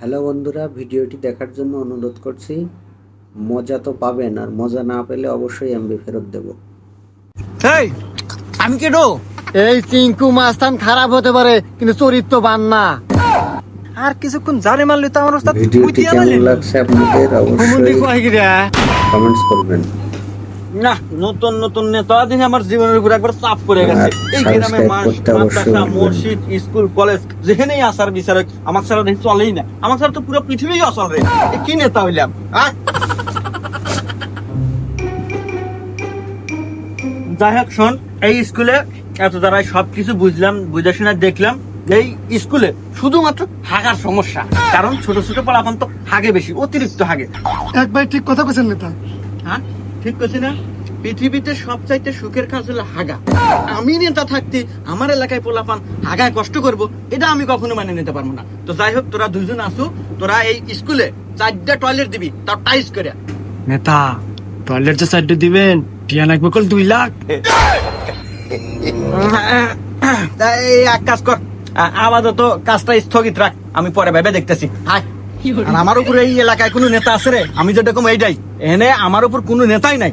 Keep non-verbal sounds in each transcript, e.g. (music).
Hello বন্ধুরা ভিডিওটি দেখার জন্য অনুরোধ করছি মজা তো পাবেন আর মজা না পেলে অবশ্যই এমবি ফেরত দেব। এই আমি কেডো এই চিঙ্কু মাস্তান খারাপ হতে পারে কিন্তু চরিত্রবান না। আর কিছুক্ষণ জানে মারলে তো আমার ওস্তাদ ভিডিওটি কেমন লাগছে আপনাদের অবশ্যই কমেন্টস করবেন। না নতুন নতুন নেতা দেখে আমার জীবনের উপর একবার চাপ পড়ে গেছে। এই গ্রামে মাস মাদ্রাসা মসজিদ স্কুল কলেজ যেখানেই আসার বিচারক আমার ছাড়া দেখি চলেই না। আমার ছাড়া তো পুরো পৃথিবী অচল রে। কি নেতা হইলাম? যাই হোক শোন এই স্কুলে এত দ্বারাই সবকিছু বুঝলাম বুঝে শুনে দেখলাম। এই স্কুলে শুধুমাত্র হাগার সমস্যা। কারণ ছোট ছোট পড়া এখন তো হাগে বেশি অতিরিক্ত হাগে। একবার ঠিক কথা বলছেন নেতা। হ্যাঁ? ঠিক করছি না? পৃথিবীতে সবচাইতে সুখের কাজ হলো হাগা। আমি নেতা থাকতে আমার এলাকায় পোলাপান হাগায় কষ্ট করব এটা আমি কখনো মানে নিতে পারব না। তো যাই হোক তোরা দুজন আসু তোরা এই স্কুলে চারটা টয়লেট দিবি তাও টাইস করে। নেতা টয়লেট যে সাইডে দিবেন টিয়া লাগবে কল দুই লাখ। তা এক কাজ কর আ- আপাতত কাজটা স্থগিত রাখ আমি পরে ভেবে দেখতেছি। হাই আর আমার উপর এই এলাকায় কোনো নেতা আছে রে? আমি যেরকম এইটাই। এনে আমার উপর কোনো নেতাই নাই।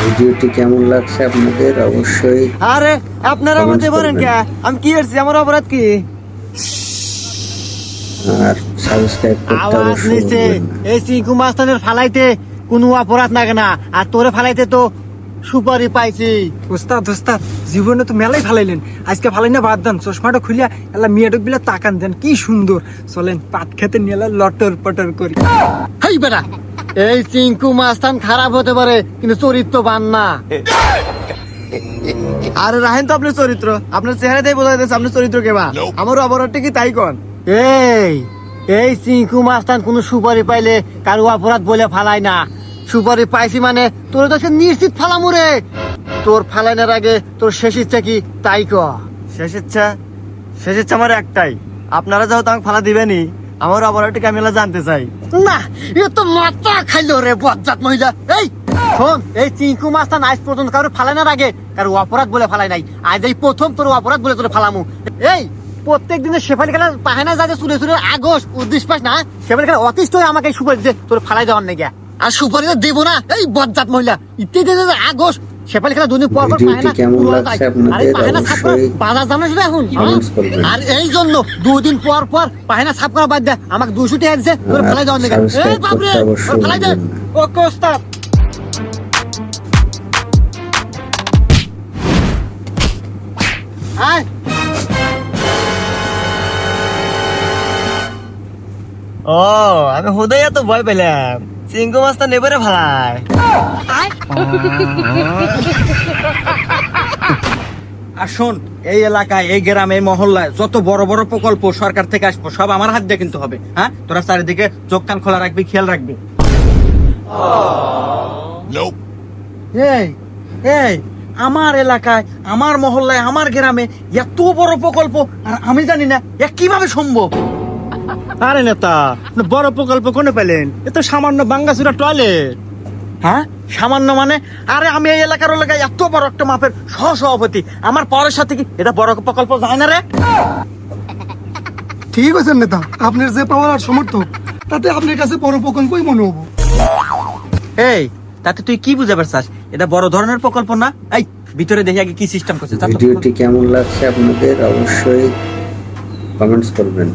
ভিডিওটি কেমন লাগছে আপনাদের? অবশ্যই আরে আপনারা আমাদের বলেন কে? আমি কি করছি আমার অপরাধ কি? আর সাবস্ক্রাইব করতে আওয়াজ অবশ্যই। এই মাস্তানের ফালাইতে কোনো অপরাধ লাগে না। আর তোরে ফালাইতে তো সুপারি পাইছি। ওস্তাদ ওস্তাদ জীবনে তো মেলাই ফালাইলেন। আজকে ফালাই না বাদ দেন চশমাটা খুলিয়া এলা মেয়েটক বিলা তাকান দেন কি সুন্দর। চলেন পাট খেতে নিয়ে লটর পটর করি। হেই বেটা এই চিঙ্কু মাস্তান খারাপ হতে পারে কিন্তু চরিত্রবান না। আরে রাহেন তো আপনার চরিত্র। আপনার চেহারাতেই বোঝা যাচ্ছে আপনার চরিত্র কেবা আমার অপরাধটা কি তাই কন? এই এই চিঙ্কু মাস্তান কোনো সুপারি পাইলে কারও অপরাধ বলে ফালাই না। সুপারি পাইছি মানে তোর তো নিশ্চিত ফালামু রে। তোর ফালাইনার আগে তোর শেষ ইচ্ছা কি তাই ক। শেষ ইচ্ছা? শেষ ইচ্ছা আমার একটাই। আপনারা যেহেতু আমাকে ফালা দিবেনি আমার অপরাধটাকে আমি জানতে চাই? না এ তো মাথা খাইলো রে বজ্জাত মহিলা। এই শোন এই চিঙ্কু মাস্তান আজ পর্যন্ত কারও ফালাইনার আগে কারও অপরাধ বলে ফালাই নাই। আজ এই প্রথম তোর অপরাধ বলে তোর ফালামু। এই প্রত্যেক দিনে শেফালি খেলার পাহানা যাতে চুলে চুলে আগস উদ্দেশ্য পাস না শেফালি খেলা অতিষ্ঠ হয়ে আমাকে সুপারি দিতে তোর ফালাই দেওয়ার নাকি। আর সুপারি তো দেবো না এই বজ্জাত মহিলা। ইত্যাদি আগস শেফালি খেলা দুদিন পর পাহানা আর পাহানা করা বাজার জানো সেটা এখন আর এই জন্য দুদিন পর পর পাহানা সাফ করা বাদ দে আমাকে দুশো টাকা দিচ্ছে তোর আর ফালাই দেওয়ার নাকি। এই বাপরে ফালাই দে। ওকে ওস্তাদ ও আমি হুদয় এত ভয় পেলাম। চিঙ্কু মাস্তা নেবারে ভালাই (laughs) আর শোন এই এলাকায় এই গ্রামে এই মহল্লায় যত বড় বড় প্রকল্প সরকার থেকে আসব সব আমার হাত দিয়ে কিন্তু হবে হ্যাঁ? তোরা চারিদিকে চোখ কান খোলা রাখবি খেয়াল রাখবি। এই এই আমার এলাকায় আমার মহল্লায় আমার গ্রামে এত বড় প্রকল্প আর আমি জানি না এ কীভাবে সম্ভব। আরে নেতা বড় প্রকল্প কোনে পেলেন? এ তো সামান্য বাঙ্গাসুরা টয়লেট হ্যাঁ? সামান্য মানে? আরে আমি এই এলাকার এলাকায় এত বড় একটা মাপের সহ সভাপতি আমার পরের সাথে কি এটা বড় প্রকল্প যায় না রে? ঠিক আছে নেতা আপনার যে পাওয়ার আর সমর্থক তাতে আপনার কাছে বড় প্রকল্পই মনে হব। এই তাতে তুই কি বুঝে পারছাস? এটা বড় ধরনের প্রকল্প না? এই ভিতরে দেখি আগে কি সিস্টেম করছে ভিডিওটি কেমন লাগছে আপনাদের অবশ্যই কমেন্টস করবেন।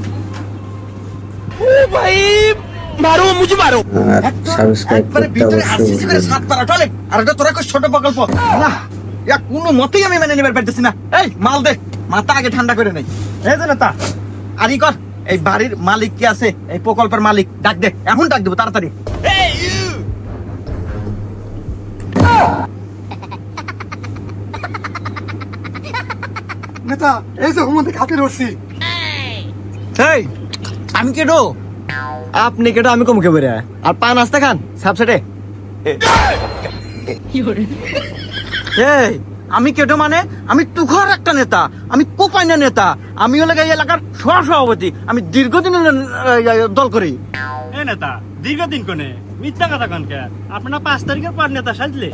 আর একদম সাবস্ক্রাইব করতে অবশ্যই আরসিসি করে ভুলবেন না। সাত পারা টয়লেট আর এটা তোরা কই ছোট প্রকল্প। না ইয়া কোনো মতেই আমি মেনে নিবার পারতেছি না। এই মাল দে। মাথা আগে ঠান্ডা করে নেই। এই যে নেতা আরি কর এই বাড়ির মালিক কি আছে? এই প্রকল্পের মালিক ডাক দে। এখন ডাক দেবো তাড়াতাড়ি। নেতা এই যে হুমতে খাতে রসি এই আমি কেডো আপনি কেটো আমি কমকে বেরে আর পা নাস্তা খান সাবসেটে এই আমি কেটো মানে আমি তুখর একটা নেতা আমি কোপাইনা নেতা আমি হলে এই এলাকার সহ সভাপতি আমি দীর্ঘদিন দল করি। এ নেতা দীর্ঘদিন কোনে? মিথ্যা কথা কনকে আপনারা পাঁচ তারিখের পর নেতা সাজলে।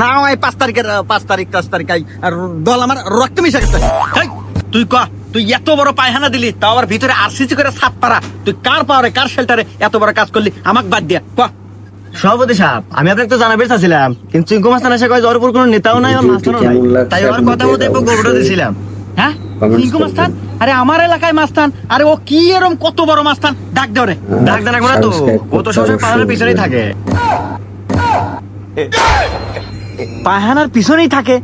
না পাঁচ তারিখের পাঁচ তারিখ দশ তারিখ আই, দল আমার রক্ত মিশে গেছে। তুই ক? তুই এত বড় পায়খানা দিলি তাও আবার ভিতরে আরসিসি করে ছাপ পারা তুই কার পাওয়ারে কার শেল্টারে এত বড় কাজ করলি? আমাকে বাদ দিয়া ক? সভাপতি সাহেব আমি আপনাকে তো জানাবে চাচ্ছিলাম কিন্তু চিঙ্কু মাস্তান এসে কয় ওর উপর কোনো নেতাও নাই আর মাস্তানও নাই। তাই ওর কথা মতো আপনাদের গোবরটা দিছিলাম। হ্যাঁ? মাস্তান আরে আমার এলাকায় মাস্তান আরে ও কি এরম কত বড় মাস্তান ডাক দেও রে। ডাক দেন না তো। ও তো সবসময় পাহাড়ের পিছনেই থাকে। পায়খানার পিছনেই থাকে।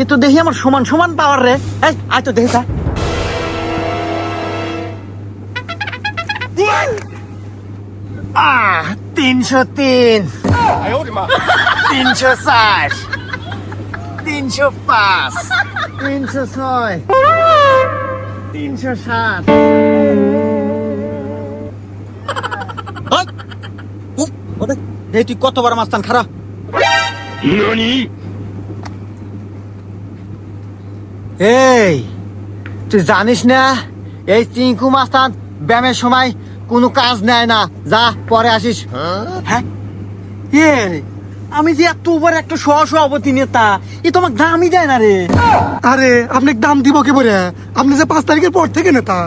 এ তো দেখি আমার সমান সমান পাওয়ার রে। এই আয় তো দেখি তা। আহ তিনশো তিন। তিনশো চার তিনশো পাঁচ। তিনশো ছয়। তিনশো সাত। এই তুই কত বড় মাস্তান খারাপ? এই তুই জানিস না এই চিঙ্কু মাস্তান ব্যায়ামের সময় কোনো কাজ নেয় না। যা পরে আসিস। হ্যাঁ? আমি যে এত বড় একটা সহ সভাপতি নেতা এ তোমার দামই দেয় না রে। আরে আপনি দাম দিব কি বলে? আপনি যে পাঁচ তারিখের পর থেকে নেতা।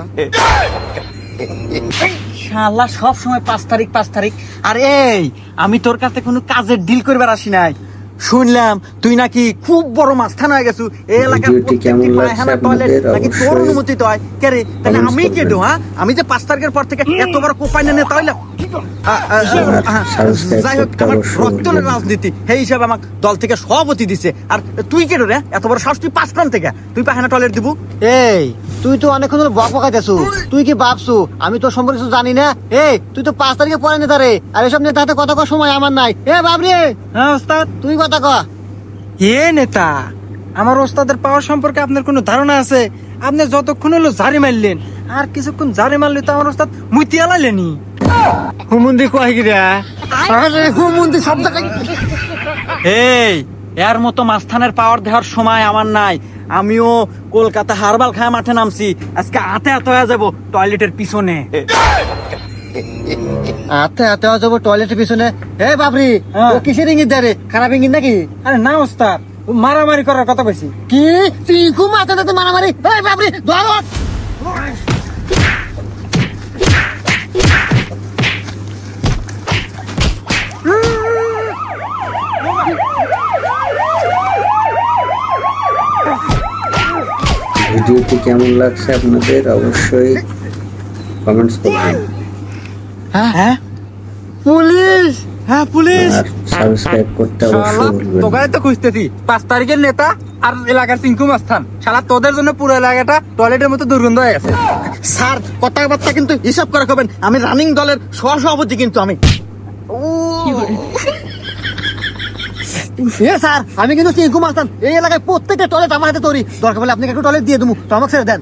শালা সব সময় পাঁচ তারিখ পাঁচ তারিখ। আর এই আমি তোর কাছে কোনো কাজের ডিল করবার আসি নাই। শুনলাম তুই নাকি খুব বড় মাস্থান হয়ে গেছো। এই এলাকার প্রত্যেকটি পায়খানা টয়লেট নাকি তোর হয়? কে রে তাহলে আমি কে করবেন। দো হ্যাঁ? আমি যে পাঁচ তারিখের পর থেকে এত বড় কোপাইনে নেতা হইলাম যাই হোক আমার। রাজনীতি সেই হিসাবে আমাকে দল থেকে সভাপতি দিছে। আর তুই কে রে এত বড় সাহস তুই পাঁচ গ্রাম থেকে। তুই দিব? এই তুই তো অনেকক্ষণ ধরে বক বকাইতেছু। তুই কি ভাবছু? আমি তোর সম্পর্কে কিছু জানি না? এই তুই তো পাঁচ তারিখে পরে নেতা রে। আর এসব নেতা হাতে কথা কর সময় আমার নাই। এ বাবরে! হ্যাঁ ওস্তাদ। তুই কথা ক। এ নেতা? আমার ওস্তাদের পাওয়ার সম্পর্কে আপনার কোনো ধারণা আছে? আপনি যতক্ষণ হলো জারি মারলেন আর কিছুক্ষণ জারি মারলে তো আমার ওস্তাদ মুইতি আলাইলেনি হুমুন্দি কয় গিরা? আরে হুমুন্দি শব্দ এই এর মতো মাস্তানের পাওয়ার দেওয়ার সময় আমার নাই। আমিও কলকাতা হারবাল খায় মাঠে নামছি। আজকে হয়ে যাব টয়লেটের পিছনে। হাতে হাতে যাব টয়লেটের পিছনে। এ বাবরি হ্যাঁ। ও কিসের ইঙ্গিত দেয় রে? খারাপ ইঙ্গিত নাকি? আরে না ওস্তাদ। মারামারি করার কথা কইছি কি? চিঙ্কু মাথা তো মারামারি? এই বাবরি ধরো ভিডিওটি কেমন লাগছে আপনাদের অবশ্যই কমেন্টস করবেন। হ্যাঁ? পুলিশ! হ্যাঁ পুলিশ! সাবস্ক্রাইব করতে অবশ্যই ভুলবেন না। তোকে তো খুঁজতেছি। পাঁচ তারিখের নেতা আর এলাকার চিঙ্কু মাস্তান শালা তোদের জন্য পুরো এলাকাটা টয়লেটের মতো দুর্গন্ধ হয়ে গেছে। স্যার কথাবার্তা কিন্তু হিসাব করে খাবেন আমি রানিং দলের সহসভাপতি কিন্তু আমি এ স্যার আমি কিন্তু চিঙ্কু মাস্তান এই এলাকায় প্রত্যেকটা টয়লেট আমার হাতে তৈরি। দরকার হলে আপনাকে একটু টয়লেট দিয়ে দেবো। তো আমাকে ছেড়ে দেন।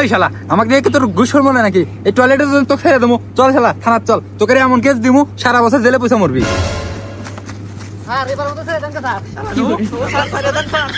এই শালা আমাকে দেখে তোর ঘুষর মনে নাকি? এই টয়লেটের জন্য তো ছেড়ে দেবো। চল শালা থানার চল। তোকে এমন কেস দিমু সারা বছর জেলে পয়সা মরবি। স্যার এবার মতো ছেড়ে দেন স্যার।